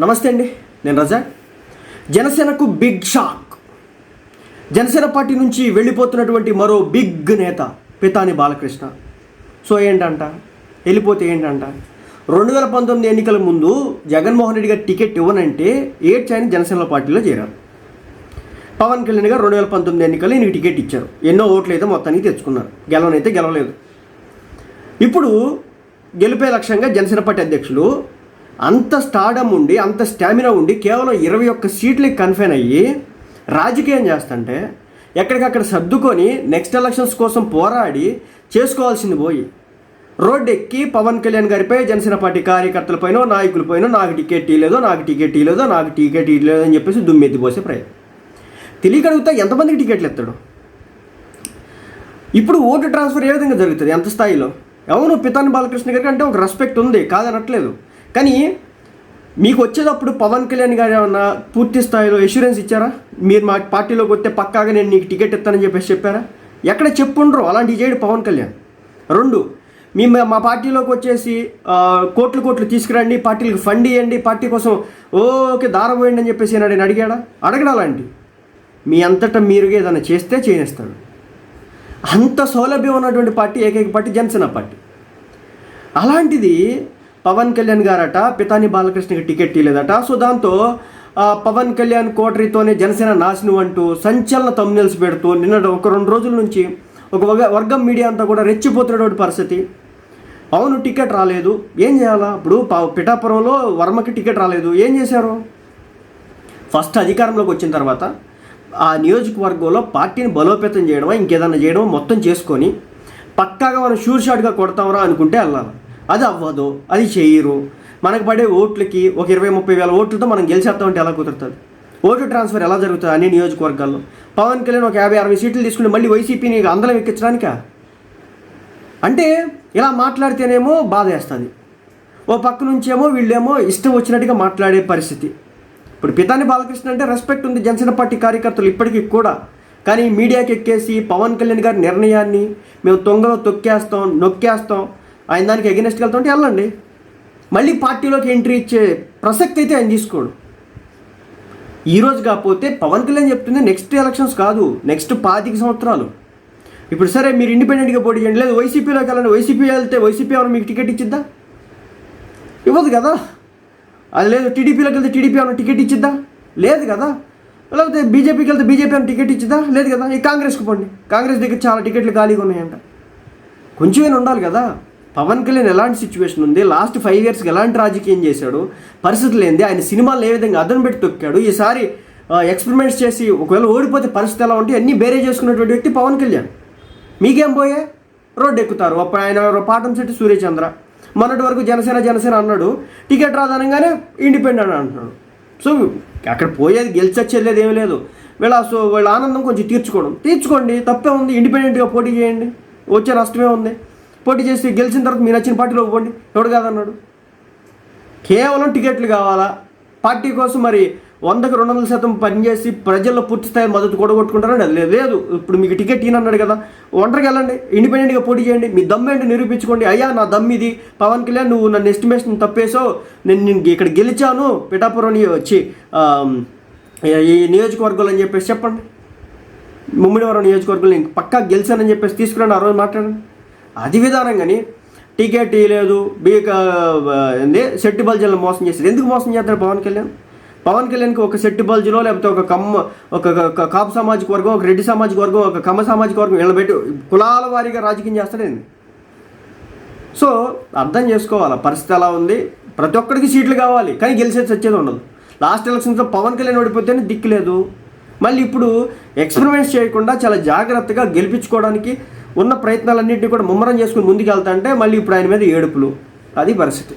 నమస్తే అండి నేను రజా. జనసేనకు బిగ్ షాక్ జనసేన పార్టీ నుంచి వెళ్ళిపోతున్నటువంటి మరో బిగ్ నేత పితాని బాలకృష్ణ. సో ఏంటంట? వెళ్ళిపోతే ఏంటంట? రెండు వేల పంతొమ్మిది ఎన్నికల ముందు జగన్మోహన్ రెడ్డి గారు టికెట్ ఇవ్వనంటే ఏడ్చి ఆయన జనసేన పార్టీలో చేరారు. పవన్ కళ్యాణ్ గారు రెండు వేల పంతొమ్మిది ఎన్నికలు ఈయనకి టికెట్ ఇచ్చారు. ఎన్నో ఓట్లు అయితే మొత్తానికి తెచ్చుకున్నారు. గెలవనైతే గెలవలేదు. ఇప్పుడు గెలిపే లక్ష్యంగా జనసేన పార్టీ అధ్యక్షులు అంత స్టాడమ్ ఉండి అంత స్టామినా ఉండి కేవలం ఇరవై ఒక్క సీట్లకి కన్ఫైన్ అయ్యి రాజకీయం చేస్తుంటే ఎక్కడికక్కడ సర్దుకొని నెక్స్ట్ ఎలక్షన్స్ కోసం పోరాడి చేసుకోవాల్సింది పోయి. రోడ్డు ఎక్కి పవన్ కళ్యాణ్ గారిపై జనసేన పార్టీ కార్యకర్తలపైనో నాయకులపైనో నాకు టికెట్ ఇవ్వలేదో నాకు టికెట్ ఇవ్వలేదో నాకు టికెట్ ఇవ్వలేదో అని చెప్పేసి దుమ్మెత్తి పోసే ప్రయత్నం. తెలియక అడుగుతా ఎంతమందికి టికెట్లు ఎత్తాడు? ఇప్పుడు ఓటు ట్రాన్స్ఫర్ ఏ విధంగా జరుగుతుంది? ఎంత స్థాయిలో? అవును పితాని బాలకృష్ణ గారికి అంటే ఒక రెస్పెక్ట్ ఉంది కాదనట్లేదు. కానీ మీకు వచ్చేటప్పుడు పవన్ కళ్యాణ్ గారు ఏమన్నా పూర్తి స్థాయిలో ఎష్యూరెన్స్ ఇచ్చారా? మీరు మా పార్టీలోకి వస్తే పక్కాగా నేను నీకు టికెట్ ఇస్తానని చెప్పేసి చెప్పారా? ఎక్కడ చెప్పుండ్రు? అలాంటివి చేయడు పవన్ కళ్యాణ్. రెండు మీ మా పార్టీలోకి వచ్చేసి కోట్లు కోట్లు తీసుకురండి పార్టీలకు ఫండ్ ఇవ్వండి పార్టీ కోసం ఓకే దారపోయండి అని చెప్పేసి నేను అడిగాడా? అడగడా అలాంటి? మీ అంతటా మీరుగా ఏదైనా చేస్తే చేయనిస్తాడు అంత సౌలభ్యం ఉన్నటువంటి పార్టీ ఏకైక పార్టీ జనసేన పార్టీ. అలాంటిది పవన్ కళ్యాణ్ గారట పితాని బాలకృష్ణకి టికెట్ ఇవ్వలేదట సో దాంతో పవన్ కళ్యాణ్ కోటరీతోనే జనసేన నాశనం అంటూ సంచలన తమ్నెల్స్ పెడుతూ నిన్న ఒక రెండు రోజుల నుంచి ఒక వర్గ- వర్గం మీడియా అంతా కూడా రెచ్చిపోతున్నటువంటి పరిస్థితి. అవును టికెట్ రాలేదు. ఏం చేయాలా? ఇప్పుడు పిఠాపురంలో వర్మకి టికెట్ రాలేదు. ఏం చేశారు? ఫస్ట్ అధికారంలోకి వచ్చిన తర్వాత ఆ నియోజకవర్గంలో పార్టీని బలోపేతం చేయడమా ఇంకేదన్నా చేయడమో మొత్తం చేసుకొని పక్కాగా మనం షూర్ షాట్గా కొడతామరా అనుకుంటే వెళ్ళాలి. అది అవ్వదు అది చేయరు. మనకు పడే ఓట్లకి ఒక ఇరవై ముప్పై వేల ఓట్లతో మనం గెలిచేస్తామంటే ఎలా కుదురుతుంది? ఓటు ట్రాన్స్ఫర్ ఎలా జరుగుతుంది అన్ని నియోజకవర్గాల్లో? పవన్ కళ్యాణ్ ఒక యాభై అరవై సీట్లు తీసుకుని మళ్ళీ వైసీపీని అందరం ఎక్కించడానికా? అంటే ఇలా మాట్లాడితేనేమో బాధ వేస్తుంది. ఓ పక్క నుంచేమో వీళ్ళేమో ఇష్టం వచ్చినట్టుగా మాట్లాడే పరిస్థితి. ఇప్పుడు పితాని బాలకృష్ణ అంటే రెస్పెక్ట్ ఉంది జనసేన పార్టీ కార్యకర్తలు ఇప్పటికీ కూడా. కానీ మీడియాకి ఎక్కేసి పవన్ కళ్యాణ్ గారి నిర్ణయాన్ని మేము తొంగలో తొక్కేస్తాం నొక్కేస్తాం. ఆయన దానికి ఎగెనెస్ట్కి వెళ్తుంటే వెళ్ళండి. మళ్ళీ పార్టీలోకి ఎంట్రీ ఇచ్చే ప్రసక్తి అయితే ఆయన తీసుకోడు. ఈరోజు కాకపోతే పవన్ కళ్యాణ్ చెప్తుంది నెక్స్ట్ ఎలక్షన్స్ కాదు నెక్స్ట్ పాతిక సంవత్సరాలు. ఇప్పుడు సరే మీరు ఇండిపెండెంట్గా పోటీ చేయండి. లేదు వైసీపీలోకి వెళ్ళండి. వైసీపీ వెళ్తే వైసీపీ ఏమైనా మీకు టికెట్ ఇచ్చిద్దా? ఇవ్వదు కదా. అది లేదు టీడీపీలోకి వెళ్తే టీడీపీ ఏమైనా టికెట్ ఇచ్చిద్దా? లేదు కదా. లేకపోతే బీజేపీకి వెళ్తే బీజేపీ ఏమైనా టికెట్ ఇచ్చిద్దా? లేదు కదా. ఈ కాంగ్రెస్కి పోండి. కాంగ్రెస్ దగ్గర చాలా టికెట్లు ఖాళీగా ఉన్నాయంట. కొంచెమైనా ఉండాలి కదా. పవన్ కళ్యాణ్ ఎలాంటి సిచ్యువేషన్ ఉంది? లాస్ట్ ఫైవ్ ఇయర్స్కి ఎలాంటి రాజకీయం చేశాడు? పరిస్థితులు ఏంది? ఆయన సినిమాలు ఏ విధంగా అదను పెట్టి తొక్కాడు? ఈసారి ఎక్స్పెరిమెంట్స్ చేసి ఒకవేళ ఓడిపోతే పరిస్థితి ఎలా ఉంటే అన్నీ బేరే చేసుకున్నటువంటి వ్యక్తి పవన్ కళ్యాణ్. మీకేం పోయే? రోడ్డు ఎక్కుతారు. అప్పుడు ఆయన పాఠం శెట్టి సూర్యచంద్ర. మొన్నటి వరకు జనసేన జనసేన అన్నాడు టికెట్ రాదనగానే ఇండిపెండెంట్ అంటున్నాడు. సో అక్కడ పోయేది గెలిచొచ్చేది ఏమీ లేదు. వీళ్ళ సో వీళ్ళ ఆనందం కొంచెం తీర్చుకోవడం. తీర్చుకోండి తప్పే ఉంది ఇండిపెండెంట్గా పోటీ చేయండి. వచ్చే నష్టమే ఉంది. పోటీ చేసి గెలిచిన తర్వాత మీ నచ్చిన పార్టీలో ఇవ్వండి ఎవడు కాదన్నాడు? కేవలం టికెట్లు కావాలా? పార్టీ కోసం మరి వందకు రెండు వందల శాతం పనిచేసి ప్రజల్లో పూర్తి స్థాయి మద్దతు కూడగొట్టుకుంటారని అది లేదు. ఇప్పుడు మీకు టికెట్ ఈయనన్నాడు కదా. ఒంటరికి వెళ్ళండి. ఇండిపెండెంట్గా పోటీ చేయండి. మీ దమ్ ఏంటి నిరూపించుకోండి. అయ్యా నా దమ్ ఇది. పవన్ కళ్యాణ్ నువ్వు నన్ను ఎస్టిమేషన్ తప్పేసావు నేను నేను ఇక్కడ గెలిచాను. పిఠాపురం వచ్చి ఈ నియోజకవర్గాలు అని చెప్పేసి చెప్పండి. ముమ్మిడివరం నియోజకవర్గంలో నేను పక్కా గెలిచానని చెప్పేసి తీసుకురండి. ఆ రోజు మాట్లాడండి. అది విధానం కానీ టికెట్ ఇవ్వలేదు బీ ఏంది సెట్టి బల్జీలను మోసం చేశారు. ఎందుకు మోసం చేస్తారు పవన్ కళ్యాణ్? పవన్ కళ్యాణ్కి ఒక సెట్టి బల్జీలో లేకపోతే ఒక కమ్మ ఒక కాపు సామాజిక వర్గం ఒక రెడ్డి సామాజిక వర్గం ఒక కమ్మ సామాజిక వర్గం వీళ్ళని పెట్టి కులాల వారీగా రాజకీయం చేస్తాడేంది సో అర్థం చేసుకోవాలి? పరిస్థితి ఎలా ఉంది? ప్రతి ఒక్కరికి సీట్లు కావాలి కానీ గెలిచేది వచ్చేది ఉండదు. లాస్ట్ ఎలక్షన్స్లో పవన్ కళ్యాణ్ ఓడిపోతేనే దిక్కు లేదు. మళ్ళీ ఇప్పుడు ఎక్స్పెరిమెంట్స్ చేయకుండా చాలా జాగ్రత్తగా గెలిపించుకోవడానికి ఉన్న ప్రయత్నాలన్నింటినీ కూడా ముమ్మరం చేసుకుని ముందుకు వెళ్తా అంటే మళ్ళీ ఇప్పుడు ఆయన మీద ఏడుపులు. అది పరిస్థితి.